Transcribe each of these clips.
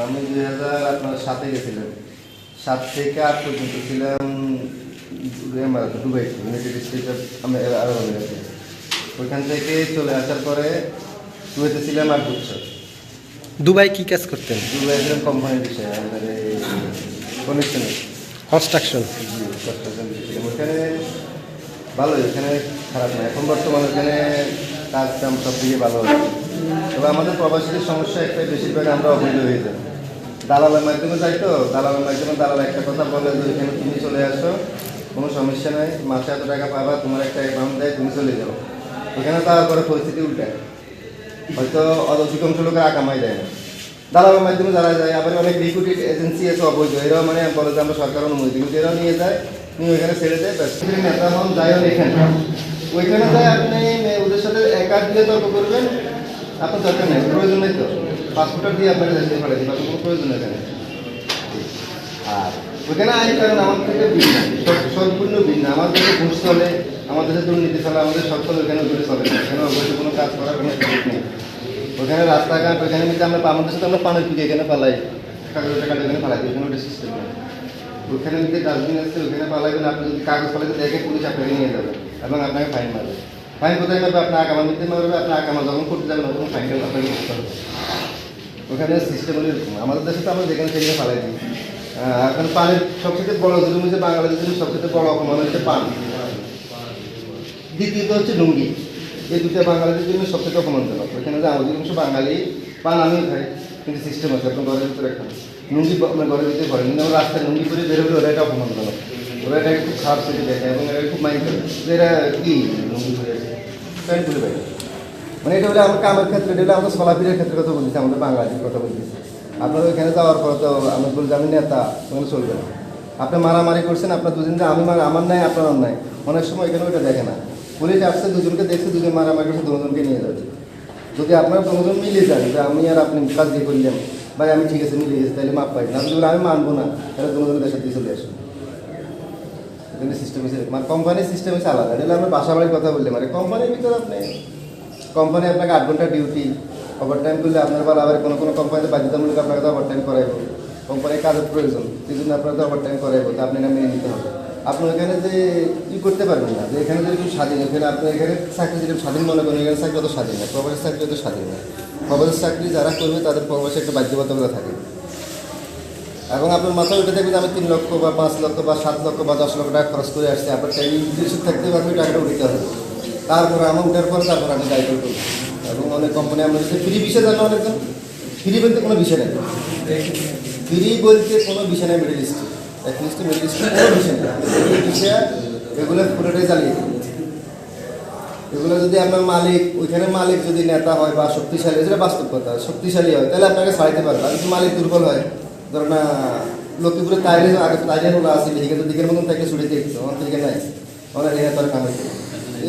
আমি দুই হাজার আপনার সাতে গেছিলাম। সাত থেকে আট পর্যন্ত ছিলাম Dubai united state of Arab আমিরাতে। ওইখান থেকে চলে আসার পরে কুয়েতে ছিলাম আট বছর। দুবাই কি কাজ করতেন? দুবাই ছিলাম কোম্পানির বিষয়ে আমাদের কনেকশনে কনস্ট্রাকশন ওখানে ভালোই ওখানে খারাপ না। এখন বর্তমানে ওখানে কাজ কাম সব দিকে ভালো হচ্ছে তবে আমাদের প্রবাসীদের সমস্যা একটাই, বেশিরভাগ আমরা অবৈধ হয়ে যাই। দালালের মাধ্যমে যাই তো, দালালের মাধ্যমে দালাল একটা কথা বলে যে এখানে তুমি চলে আসো, কোনো সমস্যা নাই, মাসে এত টাকা পাবা, তোমার একটা অ্যাকাউন্ট দেয়, তুমি চলে যাও। ওখানে তারপরে পরিস্থিতি উল্টায়। হয়তো অধিকাংশ লোকের আকামাই দেয় না। দালালের মাধ্যমে যারা যায়, আবার অনেক রিক্রুটেড এজেন্সি আছে অবৈধ, এরাও মানে বলে যে আমরা সরকার অনুমতি কিন্তু এরাও নিয়ে যায়, নিয়ে ওইখানে ছেড়ে দেয়, ব্যাস। নেতা হন, যাই এখানে। ওইখানে যায় আপনি ওদের সাথে একা দিলে তর্ক করবেন আপনার দরকার নেই, প্রয়োজন নেই তো। পাসপোর্ট দিয়ে আপনাকে দেশে দিন আপনার কোনো প্রয়োজন নেই আর ওইখানে আইন কারণ আমার থেকে ভিন্ন সম্পূর্ণ ভিন্ন। আমার দেশে ঘুষ চলে, আমার দেশে দুর্নীতি চলে, আমাদের সব চলে ওখানে ঘুরে চলে না। এখানে অবৈধ কোনো কাজ করার কোনো সুযোগ নেই। ওখানে রাস্তাঘাট ওখানে নিতে আমরা আমাদের সাথে আমরা পানের পিকে এখানে পালাই কাগজ টাকা এখানে পালাই ওখানে ওটা সিস্টেম নেই। ওখানে নিতে ডাস্টবিন আছে ওখানে পালাবেন আপনি যদি কাগজ পালাতে দেখে পুলিশ আপনাকে নিয়ে যাবে এবং আপনাকে ফাইন মারবে। ফাইন কোথায় মারবে আপনার আকামা নিতে মারবে আপনার আকামা যখন করতে যাবেন, তখন ফাইনটা আপনাকে করতে হবে। ওখানে সিস্টেম হলো আমাদের দেশে তো আমরা যেখানে সেখানে ফালাই দিই। এখন পানির সবচেয়ে বড় জুলুম হচ্ছে বাংলাদেশের সবচেয়ে বড় অপমান হচ্ছে পান দ্বিতীয়ত হচ্ছে লুঙ্গি। এই দুটো বাঙালিদের জন্য সবচেয়ে অপমানজনক। ওইখানে যে আমাদের অংশ বাঙালি পান আমিও খাই, কিন্তু সিস্টেম আছে আপনার ঘরের ভিতরে একটা। লুঙ্গি আপনার ঘরের ভিতরে পড়ে কিন্তু আমরা রাস্তায় লুঙ্গি করে বেরোলে ওরা এটা অপমানজনক। ওরা এটাকে খুব খারাপ চোখে দেখে এবং এরা খুব মাইন্ড করে। যে এরা কি লুঙ্গি করে বাইরে মানে এটা হলে আমার কামের ক্ষেত্রে, এটা হলে আমাদের চলাফেরার ক্ষেত্রে কথা বলতেছি, আমাদের বাঙালির কথা বলতেছি। আপনার ওইখানে যাওয়ার পর তো আমরা বলি যে আমি নেতা ওখানে চলবে না আপনি মারামারি করছেন, আপনার দুজন যে আমি আমার নাই, আপনার নাই। অনেক সময় এখানে ওইটা দেখে না। পুলিশ আসছে, দুজনকে দেখছে, দুজন মারামারি করছে, দুজনকে নিয়ে যাচ্ছে। যদি আপনারা দুজন মিলে যান যে আমি আর আপনি কাজ দিয়ে করলাম ভাই আমি ঠিক আছে, মিলে গেছি, তাহলে মাপ পাই না আমি মানবো না, তাহলে দুজন দেশের দিয়ে চলে আসুন। এখানে সিস্টেম হচ্ছে মানে কোম্পানির সিস্টেম হচ্ছে আলাদা। এটা আমরা বাসা বাড়ির কথা বললে। মানে কোম্পানির ভিতরে আপনি কোম্পানি আপনাকে আট ঘণ্টা ডিউটি ওভার টাইম করলে আপনার বেলা আবার কোনো কোনো কোম্পানিতে বাধ্যতামূলক আপনাকে তো ওভার টাইম করাইব কোম্পানির কাজের প্রয়োজন সেই জন্য আপনাকে তো ওভার টাইম করাইব। তো আপনি না মেনে নিতে হবে। আপনি ওখানে যে ই করতে পারবেন না, যে এখানে যেরকম স্বাধীন, এখানে আপনি এখানে চাকরি যেরকম স্বাধীন মনে করেন, এখানে চাকরি অত স্বাধীন না, প্রবাসের চাকরি অত স্বাধীন না। প্রবাসের চাকরি যারা করবে, তাদের প্রবাসে একটা বাধ্যবাধকতা থাকে। এবং আপনার মাথায় উঠে যে আমি তিন লক্ষ বা পাঁচ লক্ষ বা সাত লক্ষ বা দশ লক্ষ টাকা খরচ করে আসছি। আপনার টাইম কিছু থাকতে পারবে টাকাটা উঠিতে হবে। তারপরে আমার উঠার পর তারপর আমি দায়িত্ব করব। এবং অনেক কোম্পানি আমরা যদি ফ্রি বিষয় জানো অনেকজন ফ্রি বলতে কোনো বিষয় নেই। ফ্রি বলতে কোনো বিষয় নেই মিডিল ইস্টে এক লিস্টে মিডিল ইস্টে কোনো বিষয় নেই। বিষয়, এগুলো পুরোটাই চালিয়ে এগুলো যদি আপনার মালিক, ওইখানে মালিক যদি নেতা হয় বা শক্তিশালী সেটা বাস্তব কথা। শক্তিশালী হয়, তাহলে আপনাকে ছাড়াইতে পারবে আর যদি মালিক দুর্বল হয় ধরো না লক্ষ্মীপুরে তাইরে আগে তাইরে হলো আসে লিখে তো দিকের মতন থাকে ছুটে দেখতো আমার দিকে নাই। আমার রেহা তার কামে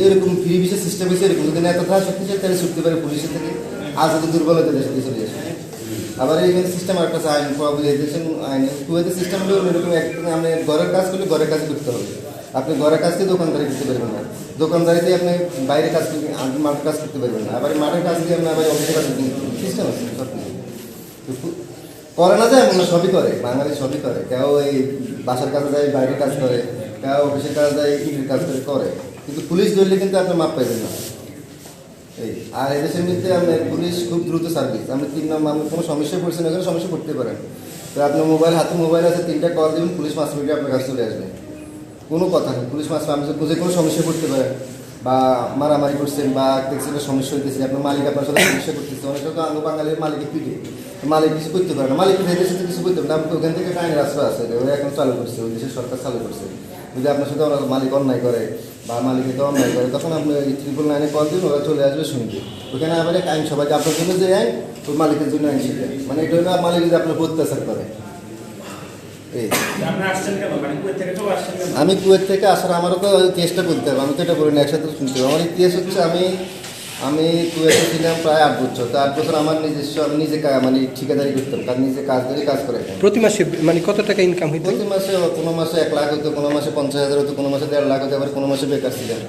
এরকম ফ্রি বিশেষ সিস্টেম হয়েছে এরকম যদি থাকে শক্তিশালী তাহলে ছুটতে পারে পুলিশের থেকে। আর যদি দুর্বল হতে দেশে চলে আসে আবার এইখানে সিস্টেম একটা আছে, আইন প্রবলেশন আইন। কুয়েতে সিস্টেম হলো এরকম আপনি ঘরের কাজ করলে ঘরের কাজ করতে হবে। আপনি ঘরের কাজকে দোকানদারি করতে পারবেন না। দোকানদারিতে আপনি বাইরে কাজ করতে মাঠের কাজ করতে পারবেন না। আবার মাঠের কাজ দিয়ে আপনি আবার অফিসে কাজ সিস্টেম আছে, সব কিছু। করে না যায় এমন না সবই করে, বাঙালি সবই করে। কেউ এই বাসার কাজে যায়, বাইরের কাজ করে, কেউ অফিসের কাজে যায়, ইটের কাজ করে করে। কিন্তু পুলিশ ধরলে কিন্তু আপনি মাপ পাইবেন না। এই, আর এদেশের মধ্যে আপনার পুলিশ খুব দ্রুত সার্ভিস আপনি তিন নম্বর, আপনি কোনো সমস্যায় পড়ছেন ওখানে সমস্যা পড়তে পারেন। তো আপনার মোবাইল হাতে মোবাইল আছে, তিনটা কল দেবেন, পুলিশ পাঁচ মিনিটে আপনার কাছে চলে আসবে। কোনো কথা নেই, পুলিশ মাস আপনি যে কোনো সমস্যা পড়তে পারেন। বা মারামারি করছেন বা ট্যাক্সিটা সমস্যা হইতেছে, আপনার মালিক আপনার সাথে সমস্যা করতেছে, অনেক সময় তো বাঙালির মালিকের পিঠে মালিক কিছু করতে পারে না। মালিক খাইতেছে সাথে কিছু করতে পারে না। ওখান থেকে আইনের রাস্তা আছে ওরা এখন চালু করছে, ওই দেশের সরকার চালু করছে। যদি আপনার সাথে ওরা মালিক অন্যায় করে বা মালিক এটা অন্যায় করে, তখন আপনি ওই ট্রিপল নাইনে কল দিন ওরা চলে আসবে শুনবে। ওখানে আবার এক আইন সবাইকে আপনার জন্য যে আইন, ওই মালিকের জন্য আইন শিখে মানে এটা হলো মালিক যদি আপনার অত্যাচার করে। আমি কুয়েত থেকে আসার আমারও তো কেসটা করতে হবে। আমি তো এটা করিনি একসাথে শুনতে হবে। আমার ইতিহাস হচ্ছে আমি আমি কুয়েতে ছিলাম প্রায় আট বছর। তো আট বছর আমার নিজস্ব আমি নিজে মানে ঠিকাদারি করতাম কাজ নিজে কাজ ধরে কাজ করে প্রতি মাসে মানে কত টাকা ইনকাম হইতো? প্রতি মাসে কোনো মাসে এক লাখ হতো কোনো মাসে পঞ্চাশ হাজার হতো কোনো মাসে দেড় লাখ হতো আবার কোনো মাসে বেকার ছিলাম।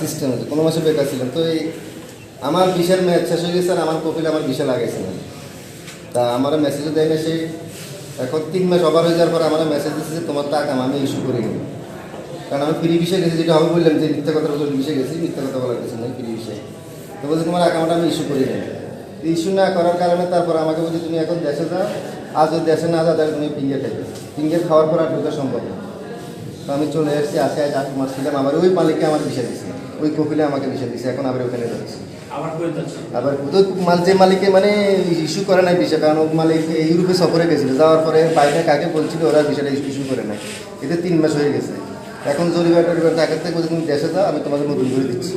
সিস্টেম হতো কোনো মাসে বেকার ছিলাম। তো এই আমার বিশাল ম্যাচ শেষ হয়ে গেছে আর আমার কপিল আমার বিশাল আগেছিলাম তা আমার মেসেজও দেয় না সে এখন তিন মাস ওভার হয়ে যাওয়ার পরে আমার মেসেজ দিচ্ছে যে, তোমার টাকা আমি ইস্যু করে নিব কারণ আমি ফ্রি বিষয়ে গেছি, যেটা আমি বললাম যে, মিথ্যা কথা বলে বিষয়ে গেছি, মিথ্যা কথা বলার কিছু নেই ফ্রি বিষয়ে। তো বলছে, তোমার অ্যাকাউন্ট আমি ইস্যু করি না ইস্যু না করার কারণে তারপর আমাকে বলছে, তুমি এখন দেশে যাও আজ যদি দেশে না যাও, তাহলে তুমি ফিঙ্গার খাইবে। ফিঙ্গার খাওয়ার পর আর ঢোকা সম্ভব না। তো আমি চলে এসেছি আসে আজ আট মাস ছিলাম, আবার ওই মালিককে আমার বিষয় দিচ্ছে ওই কপিলে আমাকে বিষয় দিচ্ছে এখন আবার ওখানে যাচ্ছি। আবার তো মাল যে মালিকে মানে ইস্যু করে নাই বিষয়, কারণ মালিক ইউরোপে সফরে গেছিল। যাওয়ার পরে বাইরে কাকে বলছিল ওরা বিষয়টা ইস্যু করে নাই। এতে তিন মাস হয়ে গেছে। এখন জরিমানা টরিমানা থেকে তুমি দেশে যাও, আমি তোমাকে নতুন করে দিচ্ছি।